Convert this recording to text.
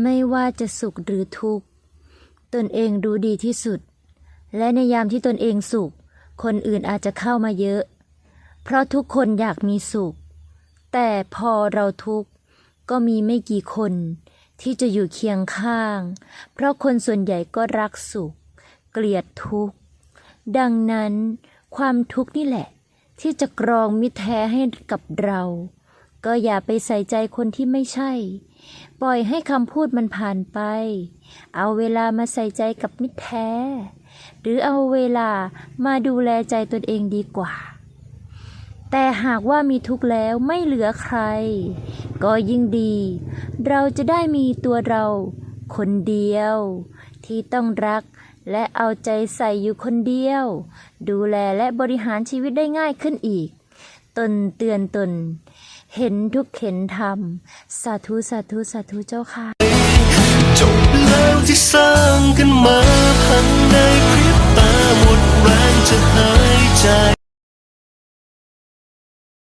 ไม่ว่าจะสุขหรือทุกข์ ตนเองรู้ดีที่สุด และในยามที่ตนเองสุข คนอื่นอาจจะเข้ามาเยอะ เพราะทุกคนอยากมีสุข แต่พอเราทุกข์ก็มีไม่กี่คนที่จะอยู่เคียงข้าง เพราะคนส่วนใหญ่ก็รักสุข เกลียดทุกข์ ดังนั้นความทุกข์นี่แหละ ที่จะกรองมิตรแท้ให้กับเรา ก็อย่าไปใส่ใจคนที่ไม่ใช่ ปล่อยให้คำพูดมันผ่านไป เอาเวลามาใส่ใจกับมิตรแท้ หรือเอาเวลามาดูแลใจตนเองดีกว่า แต่หากว่ามีทุกข์แล้วไม่เหลือใคร ก็ยิ่งดี เราจะได้มีตัวเราคนเดียว ที่ต้องรักและเอาใจใส่อยู่คนเดียว ดูแลและบริหารชีวิตได้ง่ายขึ้นอีก ตนเตือนตน เห็นทุกเห็นธรรม สาธุสาธุสาธุเจ้าค่ะ จบแล้วที่สร้างกันมา